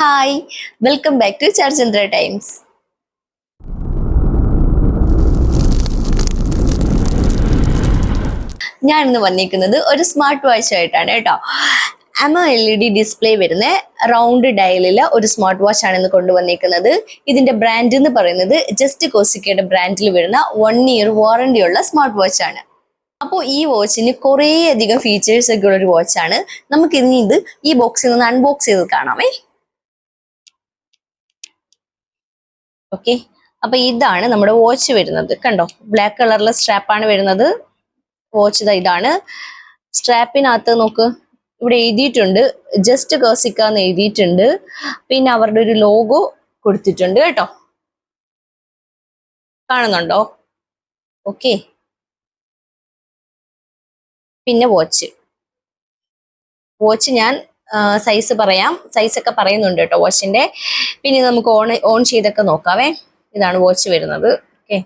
Hi welcome back to ചർച്ചന്ദ്ര Times. ഞാൻ ഇന്ന് വന്നിരിക്കുന്നത് ഒരു സ്മാർട്ട് വാച്ച് ആയിട്ടാണ് കേട്ടോ. AMOLED display വരുന്ന റൗണ്ട് ഡയലിൽ ഒരു സ്മാർട്ട് വാച്ച് ആണ് ഇന്ന് കൊണ്ടുവന്നിരിക്കുന്നത് ഇതിന്റെ ബ്രാൻഡ് എന്ന് പറയുന്നത് ജസ്റ്റ് കോസിക്കയുടെ ബ്രാൻഡിൽ വരുന്ന വൺ ഇയർ വാറണ്ടി ഉള്ള സ്മാർട്ട് വാച്ച് ആണ്. അപ്പോൾ ഈ വാച്ചിന് കുറേ അധികം ഫീച്ചേഴ്സ് ഒക്കെ ഉള്ള ഒരു വാച്ചാണ് നമുക്ക് ഇനി ഇത് ഈ ബോക്സിൽ നിന്ന് അൺബോക്സ് ചെയ്ത് കാണാമേ ഓക്കെ അപ്പൊ ഇതാണ് നമ്മുടെ വാച്ച് വരുന്നത്. കണ്ടോ? ബ്ലാക്ക് കളറിലെ സ്ട്രാപ്പാണ് വരുന്നത്. വാച്ച് ഇതാ ഇതാണ്. സ്ട്രാപ്പിനകത്ത് നോക്ക്. ഇവിടെ എഴുതിയിട്ടുണ്ട്. ജസ്റ്റ് കേസിക്ക എന്ന് എഴുതിയിട്ടുണ്ട്. പിന്നെ അവരുടെ ഒരു ലോഗോ കൊടുത്തിട്ടുണ്ട് കേട്ടോ. കാണുന്നുണ്ടോ? ഓക്കെ പിന്നെ വാച്ച് വാച്ച് ഞാൻ സൈസ് പറയാം. സൈസ് ഒക്കെ പറയുന്നുണ്ട് കേട്ടോ വാച്ചിന്റെ പിന്നെ നമുക്ക് ഓൺ ഓൺ ചെയ്തൊക്കെ നോക്കാവേ. ഇതാണ് വാച്ച് വരുന്നത്. ഓക്കെ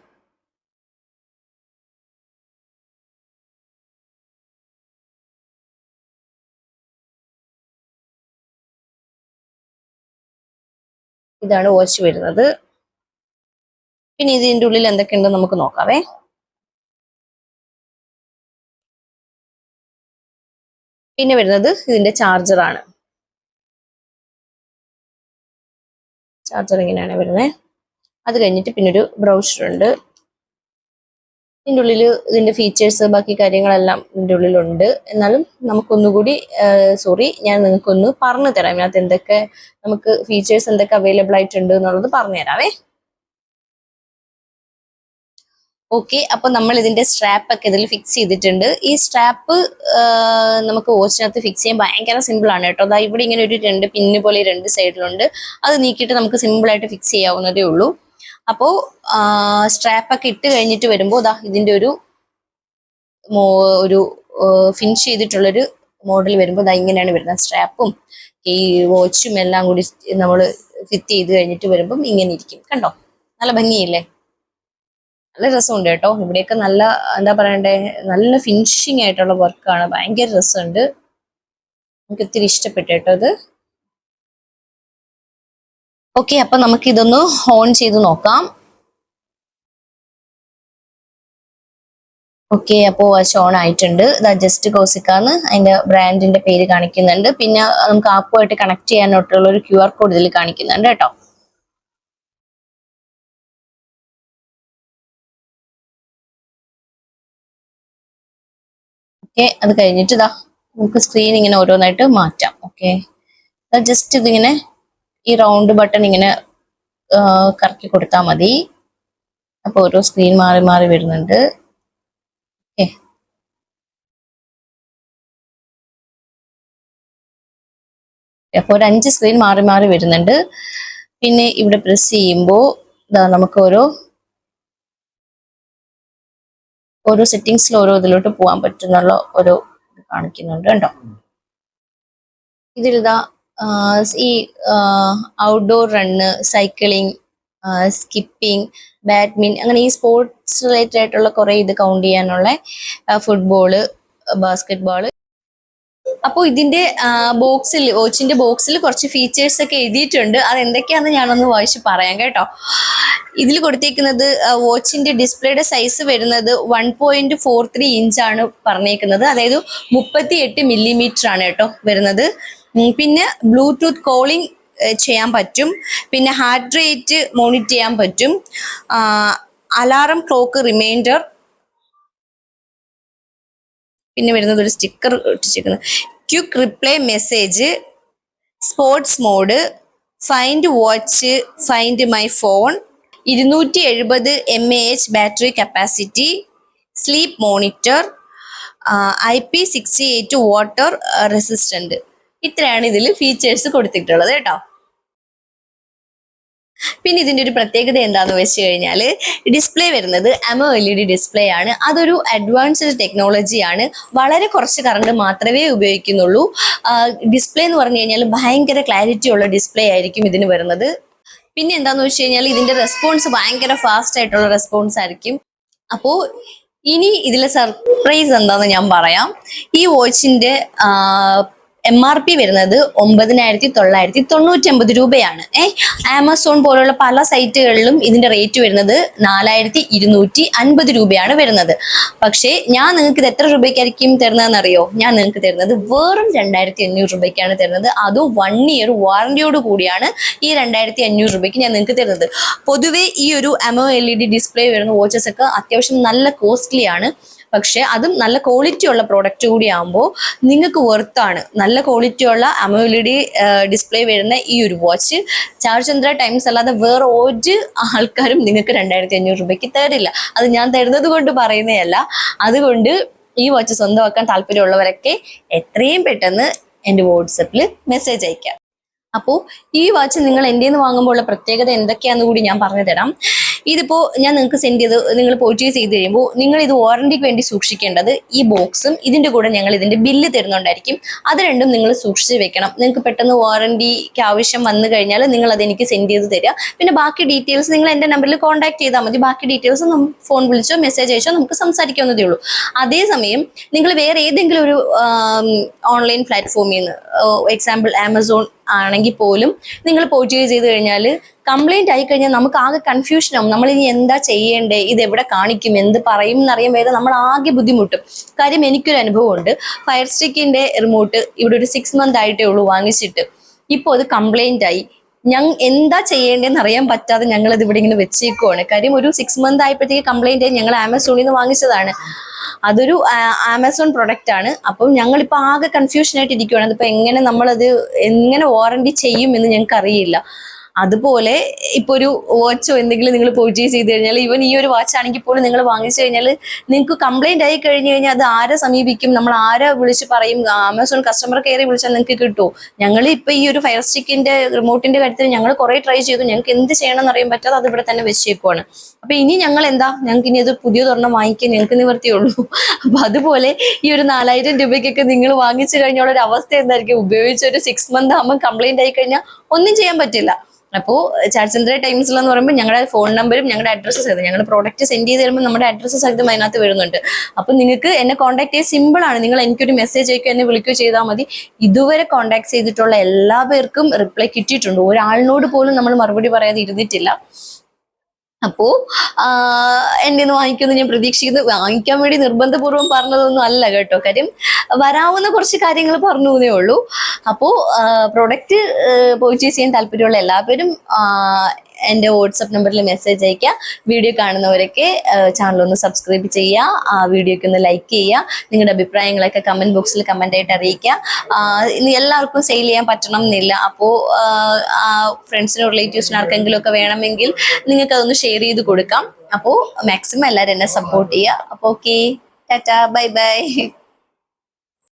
ഇതാണ് വാച്ച് വരുന്നത്. പിന്നെ ഇതിന്റെ ഉള്ളിൽ എന്തൊക്കെയുണ്ടെന്ന് നമുക്ക് നോക്കാവേ. പിന്നെ വരുന്നത് ഇതിന്റെ ചാർജറാണ് ചാർജർ ഇങ്ങനെയാണ് വരുന്നത് അത് കഴിഞ്ഞിട്ട് പിന്നെ ഒരു ബ്രൗഷർ ഉണ്ട്. ഇതിന്റെ ഉള്ളിൽ ഇതിന്റെ ഫീച്ചേഴ്സ് ബാക്കി കാര്യങ്ങളെല്ലാം ഇതിന്റെ ഉള്ളിലുണ്ട്. എന്നാലും നമുക്കൊന്നുകൂടി സോറി ഞാൻ നിങ്ങൾക്കൊന്ന് പറഞ്ഞു തരാം ഇതിനകത്ത് എന്തൊക്കെ നമുക്ക് ഫീച്ചേഴ്സ് എന്തൊക്കെ അവൈലബിൾ ആയിട്ടുണ്ട് എന്നുള്ളത് പറഞ്ഞു തരാവേ ഓക്കെ അപ്പൊ നമ്മൾ ഇതിന്റെ സ്ട്രാപ്പ് ഒക്കെ ഇതിൽ ഫിക്സ് ചെയ്തിട്ടുണ്ട്. ഈ സ്ട്രാപ്പ് നമുക്ക് വാച്ചിനകത്ത് ഫിക്സ് ചെയ്യാൻ ഭയങ്കര സിമ്പിൾ ആണ് കേട്ടോ. അതാ ഇവിടെ ഇങ്ങനെ ഒരു രണ്ട് പിന്ന് പോലെ രണ്ട് സൈഡിലുണ്ട് അത് നീക്കിയിട്ട് നമുക്ക് സിമ്പിൾ ആയിട്ട് ഫിക്സ് ചെയ്യാവുന്നതേ ഉള്ളൂ. അപ്പോ സ്ട്രാപ്പ് ഒക്കെ ഇട്ട് കഴിഞ്ഞിട്ട് വരുമ്പോൾ ഇതാ ഇതിന്റെ ഒരു ഒരു ഫിനിഷ് ചെയ്തിട്ടുള്ളൊരു മോഡൽ വരുമ്പോൾ ഇതാ ഇങ്ങനെയാണ് വരുന്നത്. സ്ട്രാപ്പും ഈ വാച്ചും എല്ലാം കൂടി നമ്മൾ ഫിറ്റ് ചെയ്ത് കഴിഞ്ഞിട്ട് വരുമ്പം ഇങ്ങനെ ഇരിക്കും. കണ്ടോ? നല്ല ഭംഗിയില്ലേ? നല്ല രസമുണ്ട് കേട്ടോ. ഇവിടെയൊക്കെ നല്ല എന്താ പറയണ്ടേ നല്ല ഫിനിഷിങ് ആയിട്ടുള്ള വർക്കാണ് ഭയങ്കര രസമുണ്ട്. എനിക്ക് ഒത്തിരി ഇഷ്ടപ്പെട്ടു കേട്ടോ ഇത്. ഓക്കെ അപ്പൊ നമുക്ക് ഇതൊന്ന് ഓൺ ചെയ്ത് നോക്കാം. ഓക്കെ അപ്പോൾ വാച്ച് ഓൺ ആയിട്ടുണ്ട്. ഇത് ജസ്റ്റ് കോസിക്കാന്ന് അതിന്റെ ബ്രാൻഡിന്റെ പേര് കാണിക്കുന്നുണ്ട്. പിന്നെ നമുക്ക് ആപ്പുമായിട്ട് കണക്ട് ചെയ്യാനായിട്ടുള്ള ഒരു ക്യു ആർ കോഡ് ഇതിൽ കാണിക്കുന്നുണ്ട് കേട്ടോ. ഓക്കെ അത് കഴിഞ്ഞിട്ട് ഇതാ നമുക്ക് സ്ക്രീൻ ഇങ്ങനെ ഓരോന്നായിട്ട് മാറ്റാം. ഓക്കെ ജസ്റ്റ് ഇതിങ്ങനെ ഈ റൗണ്ട് ബട്ടൺ ഇങ്ങനെ കറക്കി കൊടുത്താൽ മതി. അപ്പൊ ഓരോ സ്ക്രീൻ മാറി മാറി വരുന്നുണ്ട്. ഓക്കെ അപ്പൊ ഒരു അഞ്ച് സ്ക്രീൻ മാറി മാറി വരുന്നുണ്ട്. പിന്നെ ഇവിടെ പ്രസ് ചെയ്യുമ്പോൾ ഇതാ നമുക്ക് ഓരോ ഓരോ സെറ്റിങ്സിൽ ഓരോ ഇതിലോട്ട് പോകാൻ പറ്റുന്നുള്ള ഒരു കാണിക്കുന്നുണ്ട് കേട്ടോ ഇതിലിതാ ഈ outdoor run cycling skipping badminton അങ്ങനെ ഈ സ്പോർട്സ് റിലേറ്റഡ് ആയിട്ടുള്ള കുറെ ഇത് കൗണ്ട് ചെയ്യാനുള്ള ഫുട്ബോൾ ബാസ്കറ്റ് ബോൾ അപ്പോൾ ഇതിന്റെ ബോക്സിൽ വാച്ചിന്റെ ബോക്സിൽ കുറച്ച് ഫീച്ചേഴ്സ് ഒക്കെ എഴുതിയിട്ടുണ്ട്. അത് എന്തൊക്കെയാണെന്ന് ഞാനൊന്ന് വായിച്ച് പറയാം കേട്ടോ. ഇതിൽ കൊടുത്തേക്കുന്നത് വാച്ചിന്റെ ഡിസ്പ്ലേയുടെ സൈസ് വരുന്നത് one point four three inch ആണ് പറഞ്ഞേക്കുന്നത്. അതായത് മുപ്പത്തി എട്ട് മില്ലിമീറ്റർ ആണ് കേട്ടോ വരുന്നത്. പിന്നെ ബ്ലൂടൂത്ത് കോളിംഗ് ചെയ്യാൻ പറ്റും. പിന്നെ ഹാർട്ട് റേറ്റ് മോണിറ്റർ ചെയ്യാൻ പറ്റും. അലാറം ക്ലോക്ക് റിമൈൻഡർ പിന്നെ വരുന്നത് ഒരു sticker ഒട്ടിച്ചിരിക്കുന്നത് quick reply message sports mode find watch find my phone ഇരുന്നൂറ്റി എഴുപത് M A H battery capacity sleep monitor I P sixty eight water resistant ഇത്രയാണ് ഇതിൽ ഫീച്ചേഴ്സ് കൊടുത്തിട്ടുള്ളത് കേട്ടോ. പിന്നെ ഇതിന്റെ ഒരു പ്രത്യേകത എന്താന്ന് വെച്ച് കഴിഞ്ഞാൽ ഡിസ്പ്ലേ വരുന്നത് AMOLED display ആണ്. അതൊരു അഡ്വാൻസ്ഡ് ടെക്നോളജി ആണ്. വളരെ കുറച്ച് കറണ്ട് മാത്രമേ ഉപയോഗിക്കുന്നുള്ളൂ. ഡിസ്പ്ലേ എന്ന് പറഞ്ഞു കഴിഞ്ഞാൽ ഭയങ്കര ക്ലാരിറ്റി ഉള്ള ഡിസ്പ്ലേ ആയിരിക്കും ഇതിന് വരുന്നത്. പിന്നെ എന്താന്ന് വെച്ച് കഴിഞ്ഞാൽ ഇതിന്റെ റെസ്പോൺസ് ഭയങ്കര ഫാസ്റ്റ് ആയിട്ടുള്ള റെസ്പോൺസ് ആയിരിക്കും. അപ്പോൾ ഇനി ഇതിലെ സർപ്രൈസ് എന്താന്ന് ഞാൻ പറയാം. ഈ വാച്ചിന്റെ എം ആർ പി വരുന്നത് ഒമ്പതിനായിരത്തി തൊള്ളായിരത്തി തൊണ്ണൂറ്റി ഒമ്പത് രൂപയാണ്. ഏ ആമസോൺ പോലുള്ള പല സൈറ്റുകളിലും ഇതിന്റെ റേറ്റ് വരുന്നത് നാലായിരത്തി ഇരുന്നൂറ്റി അൻപത് രൂപയാണ് വരുന്നത്. പക്ഷേ ഞാൻ നിങ്ങൾക്ക് ഇത് എത്ര രൂപയ്ക്കായിരിക്കും തരുന്നതെന്ന് അറിയോ ഞാൻ നിങ്ങൾക്ക് തരുന്നത് വെറും രണ്ടായിരത്തി അഞ്ഞൂറ് രൂപയ്ക്കാണ് തരുന്നത്. അതും വൺ ഇയർ വാറന്റിയോട് കൂടിയാണ് ഈ രണ്ടായിരത്തി അഞ്ഞൂറ് രൂപയ്ക്ക് ഞാൻ നിങ്ങൾക്ക് തരുന്നത്. പൊതുവേ ഈ ഒരു AMOLED display വരുന്ന വാച്ചസ് ഒക്കെ അത്യാവശ്യം നല്ല കോസ്റ്റ്ലി ആണ്. പക്ഷെ അതും നല്ല ക്വാളിറ്റി ഉള്ള പ്രോഡക്റ്റ് കൂടി ആകുമ്പോൾ നിങ്ങൾക്ക് വെർത്താണ് നല്ല ക്വാളിറ്റി ഉള്ള അമോലിഡി ഡിസ്പ്ലേ വരുന്ന ഈ ഒരു വാച്ച് ചാർചന്ദ്ര ടൈംസ് അല്ലാതെ വേറെ ഒരു ആൾക്കാരും നിങ്ങൾക്ക് രണ്ടായിരത്തി അഞ്ഞൂറ് രൂപയ്ക്ക് തരില്ല. അത് ഞാൻ തരുന്നത് കൊണ്ട് പറയുന്നതല്ല അതുകൊണ്ട് ഈ വാച്ച് സ്വന്തമാക്കാൻ താല്പര്യമുള്ളവരൊക്കെ എത്രയും പെട്ടെന്ന് എന്റെ വാട്സപ്പിൽ മെസ്സേജ് അയക്കാം അപ്പോൾ ഈ വാച്ച് നിങ്ങൾ എന്റെ നിന്ന് വാങ്ങുമ്പോൾ ഉള്ള പ്രത്യേകത എന്തൊക്കെയാണെന്ന് കൂടി ഞാൻ പറഞ്ഞു തരാം ഇതിപ്പോൾ ഞാൻ നിങ്ങൾക്ക് സെൻഡ് ചെയ്ത് നിങ്ങൾ പർച്ചേസ് ചെയ്ത് കഴിയുമ്പോൾ നിങ്ങൾ ഇത് വാറണ്ടിക്ക് വേണ്ടി സൂക്ഷിക്കേണ്ടത് ഈ ബോക്സും ഇതിന്റെ കൂടെ ഞങ്ങൾ ഇതിന്റെ ബില്ല് തരുന്നുണ്ടായിരിക്കും. അത് രണ്ടും നിങ്ങൾ സൂക്ഷിച്ച് വെക്കണം. നിങ്ങൾക്ക് പെട്ടെന്ന് വാറണ്ടിക്ക് ആവശ്യം വന്നു കഴിഞ്ഞാൽ നിങ്ങൾ അത് എനിക്ക് സെൻഡ് ചെയ്ത് തരിക. പിന്നെ ബാക്കി ഡീറ്റെയിൽസ് നിങ്ങൾ എന്റെ നമ്പറിൽ കോൺടാക്ട് ചെയ്താൽ മതി. ബാക്കി ഡീറ്റെയിൽസ് ഫോൺ വിളിച്ചോ മെസ്സേജ് അയച്ചോ നമുക്ക് സംസാരിക്കാവുന്നതേ ഉള്ളൂ. അതേസമയം നിങ്ങൾ വേറെ ഏതെങ്കിലും ഒരു ഓൺലൈൻ പ്ലാറ്റ്ഫോമിൽ നിന്ന് എക്സാമ്പിൾ ആമസോൺ ആണെങ്കിൽ പോലും നിങ്ങൾ പർച്ചേസ് ചെയ്ത് കഴിഞ്ഞാൽ കംപ്ലൈന്റ് ആയി കഴിഞ്ഞാൽ നമുക്ക് ആകെ കൺഫ്യൂഷനാവും നമ്മൾ ഇനി എന്താ ചെയ്യേണ്ടേ? ഇത് എവിടെ കാണിക്കും? എന്ത് പറയും എന്നറിയാൻ വേറെ നമ്മൾ ആകെ ബുദ്ധിമുട്ടും. കാര്യം എനിക്കൊരു അനുഭവം ഉണ്ട് ഫയർ സ്റ്റിക്കിന്റെ റിമോട്ട് ഇവിടെ ഒരു സിക്സ് മന്ത് ആയിട്ടേ ഉള്ളൂ വാങ്ങിച്ചിട്ട്. ഇപ്പോൾ അത് കംപ്ലൈന്റ് ആയി. ഞങ്ങൾ എന്താ ചെയ്യേണ്ടതെന്ന് അറിയാൻ പറ്റാതെ ഞങ്ങൾ അത് ഇവിടെ ഇങ്ങനെ വെച്ചേക്കുവാണ്. കാര്യം ഒരു സിക്സ് മന്ത് ആയപ്പോഴത്തേക്ക് കംപ്ലൈന്റ് ആയി ഞങ്ങൾ ആമസോണിൽ നിന്ന് വാങ്ങിച്ചതാണ്. അതൊരു ആമസോൺ പ്രൊഡക്റ്റ് ആണ്. അപ്പം ഞങ്ങളിപ്പോൾ ആകെ കൺഫ്യൂഷൻ ആയിട്ട് ഇരിക്കുവാണ് അതിപ്പോൾ എങ്ങനെ നമ്മളത് എങ്ങനെ വാറണ്ടി ചെയ്യും എന്ന് ഞങ്ങൾക്ക് അറിയില്ല അതുപോലെ ഇപ്പൊ ഒരു വാച്ചോ എന്തെങ്കിലും നിങ്ങൾ പർച്ചേസ് ചെയ്ത് കഴിഞ്ഞാൽ ഈവൻ ഈ ഒരു വാച്ച് ആണെങ്കിൽ പോലും നിങ്ങൾ വാങ്ങിച്ചു കഴിഞ്ഞാൽ നിങ്ങൾക്ക് കംപ്ലൈന്റ് ആയി കഴിഞ്ഞു കഴിഞ്ഞാൽ അത് ആരെ സമീപിക്കും? നമ്മൾ ആരെ വിളിച്ച് പറയും? ആമസോൺ കസ്റ്റമർ കെയറിൽ വിളിച്ചാൽ നിങ്ങൾക്ക് കിട്ടുമോ ഞങ്ങൾ ഇപ്പൊ ഈ ഒരു ഫയർ സ്റ്റിക്കിന്റെ റിമോട്ടിന്റെ കാര്യത്തിൽ ഞങ്ങൾ കുറെ ട്രൈ ചെയ്തു. ഞങ്ങൾക്ക് എന്ത് ചെയ്യണം എന്ന് അറിയാൻ പറ്റാതെ അത് ഇവിടെ തന്നെ വെച്ചേക്കുവാണ്. അപ്പൊ ഇനി ഞങ്ങൾ എന്താ? ഞങ്ങൾക്ക് ഇനി അത് പുതിയതൊരെണ്ണം വാങ്ങിക്കാൻ ഞങ്ങൾക്ക് നിവർത്തിയുള്ളൂ അപ്പൊ അതുപോലെ ഈ ഒരു നാലായിരം രൂപയ്ക്കൊക്കെ നിങ്ങൾ വാങ്ങിച്ചു കഴിഞ്ഞുള്ള ഒരു അവസ്ഥ എന്തായിരിക്കും? ഉപയോഗിച്ച ഒരു സിക്സ് മന്ത് ആകുമ്പോൾ കംപ്ലൈന്റ് ആയി കഴിഞ്ഞാൽ ഒന്നും ചെയ്യാൻ പറ്റില്ല. അപ്പോൾ ചാർചന്ദ്ര ടൈംസിൽ എന്ന് പറയുമ്പോൾ ഞങ്ങളുടെ ഫോൺ നമ്പറും ഞങ്ങളുടെ അഡ്രസ്സ് സഹിതം. ഞങ്ങൾ പ്രോഡക്റ്റ് സെൻഡ് ചെയ്ത് തരുമ്പോൾ നമ്മുടെ അഡ്രസ്സ് സഹിതം അതിനകത്ത് വരുന്നുണ്ട്. അപ്പം നിങ്ങൾക്ക് എന്നെ കോൺടാക്ട് ചെയ്യാൻ സിമ്പിൾ ആണ്. നിങ്ങൾ എനിക്കൊരു മെസ്സേജ് അയക്കുക എന്നെ വിളിക്കുകയോ ചെയ്താൽ മതി. ഇതുവരെ കോൺടാക്ട് ചെയ്തിട്ടുള്ള എല്ലാ പേർക്കും റിപ്ലൈ കിട്ടിയിട്ടുണ്ട്. ഒരാളിനോട് പോലും നമ്മൾ മറുപടി പറയാതെ ഇരുന്നിട്ടില്ല. അപ്പോ എന്റെ നിന്ന് വാങ്ങിക്കുമെന്ന് ഞാൻ പ്രതീക്ഷിക്കുന്നു. വാങ്ങിക്കാൻ വേണ്ടി നിർബന്ധപൂർവം പറഞ്ഞതൊന്നും അല്ല കേട്ടോ. കാര്യം വരാവുന്ന കുറച്ച് കാര്യങ്ങൾ പറഞ്ഞു എന്നേ ഉള്ളൂ. അപ്പോ പ്രൊഡക്റ്റ് പർച്ചേസ് ചെയ്യാൻ താല്പര്യമുള്ള എല്ലാവരും എന്റെ വാട്സപ്പ് നമ്പറിൽ മെസ്സേജ് അയക്കുക വീഡിയോ കാണുന്നവരൊക്കെ ചാനൽ ഒന്ന് സബ്സ്ക്രൈബ് ചെയ്യുക. ആ വീഡിയോക്ക് ഒന്ന് ലൈക്ക് ചെയ്യുക. നിങ്ങളുടെ അഭിപ്രായങ്ങളൊക്കെ കമന്റ് ബോക്സിൽ കമന്റ് ആയിട്ട് അറിയിക്കുക. എല്ലാവർക്കും സെയിൽ ചെയ്യാൻ പറ്റണം എന്നില്ല അപ്പോൾ ഫ്രണ്ട്സിനോ റിലേറ്റീവ്സിനോ ആർക്കെങ്കിലും ഒക്കെ വേണമെങ്കിൽ നിങ്ങൾക്ക് അതൊന്ന് ഷെയർ ചെയ്ത് കൊടുക്കാം. അപ്പോൾ മാക്സിമം എല്ലാവരും എന്നെ സപ്പോർട്ട് ചെയ്യുക. അപ്പോൾ ഓക്കെ ടാറ്റ ബൈ ബൈ